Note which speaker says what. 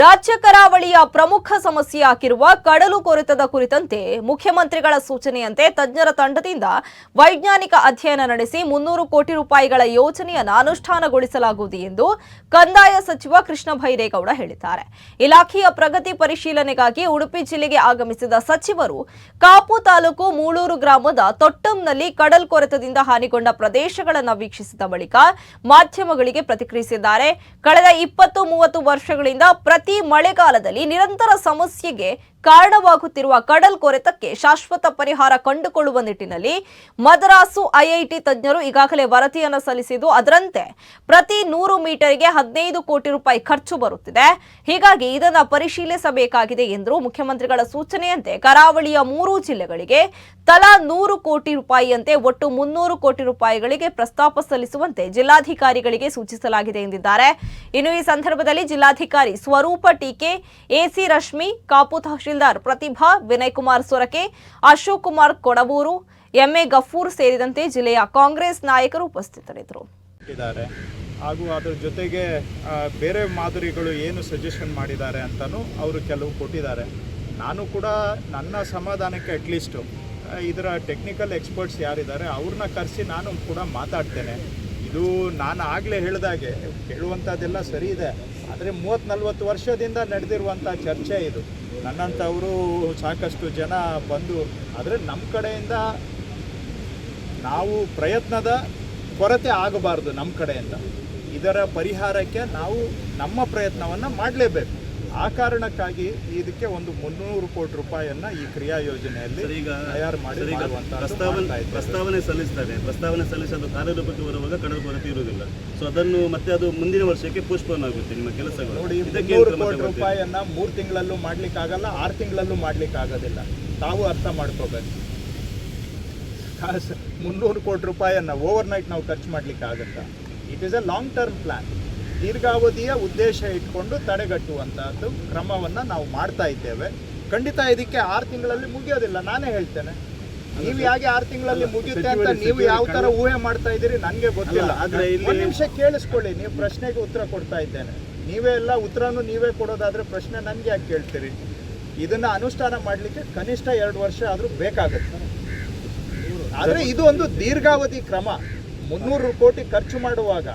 Speaker 1: ರಾಜ್ಯ ಕರಾವಳಿಯ ಪ್ರಮುಖ ಸಮಸ್ಯೆಯಾಗಿರುವ ಕಡಲು ಕೊರೆತದ ಕುರಿತಂತೆ ಮುಖ್ಯಮಂತ್ರಿಗಳ ಸೂಚನೆಯಂತೆ ತಜ್ಞರ ತಂಡದಿಂದ ವೈಜ್ಞಾನಿಕ ಅಧ್ಯಯನ ನಡೆಸಿ ಮುನ್ನೂರು ಕೋಟಿ ರೂಪಾಯಿಗಳ ಯೋಜನೆಯನ್ನು ಅನುಷ್ಠಾನಗೊಳಿಸಲಾಗುವುದು ಎಂದು ಕಂದಾಯ ಸಚಿವ ಕೃಷ್ಣ ಭೈರೇಗೌಡ ಹೇಳಿದ್ದಾರೆ. ಇಲಾಖೆಯ ಪ್ರಗತಿ ಪರಿಶೀಲನೆಗಾಗಿ ಉಡುಪಿ ಜಿಲ್ಲೆಗೆ ಆಗಮಿಸಿದ ಸಚಿವರು ಕಾಪು ತಾಲೂಕು ಮೂಳೂರು ಗ್ರಾಮದ ತೊಟ್ಟಂನಲ್ಲಿ ಕಡಲ್ ಕೊರೆತದಿಂದ ಹಾನಿಗೊಂಡ ಪ್ರದೇಶಗಳನ್ನು ವೀಕ್ಷಿಸಿದ ಬಳಿಕ ಮಾಧ್ಯಮಗಳಿಗೆ ಪ್ರತಿಕ್ರಿಯಿಸಿದ್ದಾರೆ. ಕಳೆದ ಇಪ್ಪತ್ತು ಮೂವತ್ತು ವರ್ಷಗಳಿಂದ ಪ್ರತಿ ಮಳೆಗಾಲದಲ್ಲಿ ನಿರಂತರ ಸಮಸ್ಯೆಗೆ ಕಾರಣವಾಗುತ್ತಿರುವ ಕಡಲ್ ಕೊರೆತಕ್ಕೆ ಶಾಶ್ವತ ಪರಿಹಾರ ಕಂಡುಕೊಳ್ಳುವ ನಿಟ್ಟಿನಲ್ಲಿ ಮದ್ರಾಸು ಐಐಟಿ ತಜ್ಞರು ಈಗಾಗಲೇ ವರದಿಯನ್ನು ಸಲ್ಲಿಸಿದ್ದು, ಅದರಂತೆ ಪ್ರತಿ ನೂರು ಮೀಟರ್ಗೆ ಹದಿನೈದು ಕೋಟಿ ರೂಪಾಯಿ ಖರ್ಚು ಬರುತ್ತಿದೆ. ಹೀಗಾಗಿ ಇದನ್ನು ಪರಿಶೀಲಿಸಬೇಕಾಗಿದೆ ಎಂದರು ಮುಖ್ಯಮಂತ್ರಿಗಳ ಸೂಚನೆಯಂತೆ ಕರಾವಳಿಯ ಮೂರು ಜಿಲ್ಲೆಗಳಿಗೆ ತಲಾ ನೂರು ಕೋಟಿ ರೂಪಾಯಿಯಂತೆ ಒಟ್ಟು ಮುನ್ನೂರು ಕೋಟಿ ರೂಪಾಯಿಗಳಿಗೆ ಪ್ರಸ್ತಾಪ ಸಲ್ಲಿಸುವಂತೆ ಜಿಲ್ಲಾಧಿಕಾರಿಗಳಿಗೆ ಸೂಚಿಸಲಾಗಿದೆ ಎಂದಿದ್ದಾರೆ. ಇನ್ನು ಈ ಸಂದರ್ಭದಲ್ಲಿ ಜಿಲ್ಲಾಧಿಕಾರಿ Swaroopa T K AC Rashmi Kapu tahsildar Prathibha Vinay Kumar Sorake, Ashok Kumar Kodavoor M A Gafoor ಸೇರಿದಂತೆ ಜಿಲ್ಲೆಯ ಕಾಂಗ್ರೆಸ್ ನಾಯಕರು ಉಪಸ್ಥಿತರಿದ್ದರು.
Speaker 2: ಹಾಗೂ ಅದರ ಜೊತೆಗೆ ಬೇರೆ ಮಾದರಿಗಳು ಏನು ಸಜೆಷನ್ ಮಾಡಿದ್ದಾರೆ ಅಂತಲೂ ಅವರು ಕೆಲವು ಕೊಟ್ಟಿದ್ದಾರೆ. ನಾನು ಕೂಡ ನನ್ನ ಸಮಾಧಾನಕ್ಕೆ ಅಟ್ಲೀಸ್ಟು ಇದರ ಟೆಕ್ನಿಕಲ್ ಎಕ್ಸ್ಪರ್ಟ್ಸ್ ಯಾರಿದ್ದಾರೆ, ಅವ್ರನ್ನ ಕರೆಸಿ ನಾನು ಕೂಡ ಮಾತಾಡ್ತೇನೆ. ಇದು ನಾನು ಆಗಲೇ ಹೇಳಿದಾಗೆ ಕೇಳುವಂಥದ್ದೆಲ್ಲ ಸರಿ ಇದೆ. ಆದರೆ ಮೂವತ್ತು ನಲ್ವತ್ತು ವರ್ಷದಿಂದ ನಡೆದಿರುವಂಥ ಚರ್ಚೆ ಇದು. ನನ್ನಂಥವರು ಸಾಕಷ್ಟು ಜನ ಬಂದು, ಆದರೆ ನಮ್ಮ ಕಡೆಯಿಂದ ನಾವು ಪ್ರಯತ್ನದ ಕೊರತೆ ಆಗಬಾರ್ದು ನಮ್ಮ ಕಡೆಯಿಂದ. ಇದರ ಪರಿಹಾರಕ್ಕೆ ನಾವು ನಮ್ಮ ಪ್ರಯತ್ನವನ್ನು ಮಾಡಲೇಬೇಕು. ಆ ಕಾರಣಕ್ಕಾಗಿ ಇದಕ್ಕೆ ಒಂದು ಮುನ್ನೂರು ಕೋಟಿ ರೂಪಾಯಿಯನ್ನ ಈ ಕ್ರಿಯಾ ಯೋಜನೆಯಲ್ಲಿ
Speaker 3: ಈಗ
Speaker 2: ತಯಾರು ಮಾಡಿ
Speaker 3: ಪ್ರಸ್ತಾವನೆ ಪ್ರಸ್ತಾವನೆ ಸಲ್ಲಿಸ್ತಾರೆ. ಪ್ರಸ್ತಾವನೆ ಸಲ್ಲಿಸಿ ಅದು ಕಾರ್ಯರೂಪಕ್ಕೆ ಬರುವಾಗ ಕಡಲು ಕೊರತೆ ಇರುವುದಿಲ್ಲ ಸೊ ಅದನ್ನು ಮತ್ತೆ ಅದು ಮುಂದಿನ ವರ್ಷಕ್ಕೆ ಪೋಸ್ಟ್ಪೋನ್ ಆಗುತ್ತೆ ನಿಮ್ಮ ಕೆಲಸಗಳು.
Speaker 2: ನೋಡಿ ಮುನ್ನೂರು ಕೋಟಿ? ರೂಪಾಯಿಯನ್ನ ಮೂರು ತಿಂಗಳಲ್ಲೂ ಮಾಡ್ಲಿಕ್ಕೆ ಆಗಲ್ಲ ಆರು ತಿಂಗಳಲ್ಲೂ ಮಾಡ್ಲಿಕ್ಕೆ ಆಗೋದಿಲ್ಲ ತಾವು ಅರ್ಥ ಮಾಡ್ಕೋಬೇಕು. ಮುನ್ನೂರು ಕೋಟಿ ರೂಪಾಯಿಯನ್ನ ಓವರ್ ನೈಟ್ ನಾವು ಖರ್ಚು ಮಾಡ್ಲಿಕ್ಕೆ ಆಗುತ್ತಾ it is a long term plan ದೀರ್ಘಾವಧಿಯ ಉದ್ದೇಶ ಇಟ್ಕೊಂಡು ತಡೆಗಟ್ಟುವಂತಹದ್ದು ಕ್ರಮವನ್ನ ನಾವು ಮಾಡ್ತಾ ಇದ್ದೇವೆ. ಖಂಡಿತ ಇದಕ್ಕೆ ಆರು ತಿಂಗಳಲ್ಲಿ ಮುಗಿಯೋದಿಲ್ಲ ನಾನೇ ಹೇಳ್ತೇನೆ. ನೀವು ಯಾಕೆ ಆರು ತಿಂಗಳಲ್ಲಿ ಮುಗಿಯುತ್ತೆ ಅಂತ ನೀವು ಯಾವ ತರ ಊಹೆ ಮಾಡ್ತಾ ಇದ್ದೀರಿ ನನಗೆ ಗೊತ್ತಿಲ್ಲ.
Speaker 3: ಒಂದು ಆದ್ರೆ ಇಲ್ಲಿ-
Speaker 2: ಒಂದ್ ನಿಮಿಷ ಕೇಳಿಸ್ಕೊಳ್ಳಿ ನೀವು ಪ್ರಶ್ನೆಗೆ ಉತ್ತರ ಕೊಡ್ತಾ ಇದ್ದೇನೆ. ನೀವೇ ಎಲ್ಲ ಉತ್ತರನೂ ನೀವೇ ಕೊಡೋದಾದ್ರೆ ಪ್ರಶ್ನೆ ನನಗೆ ಯಾಕೆ ಕೇಳ್ತೀರಿ? ಇದನ್ನ ಅನುಷ್ಠಾನ ಮಾಡಲಿಕ್ಕೆ ಕನಿಷ್ಠ ಎರಡು ವರ್ಷ ಆದ್ರೂ ಬೇಕಾಗುತ್ತೆ. ಆದರೆ ಇದು ಒಂದು ದೀರ್ಘಾವಧಿ ಕ್ರಮ. ಮುನ್ನೂರು ಕೋಟಿ ಖರ್ಚು ಮಾಡುವಾಗ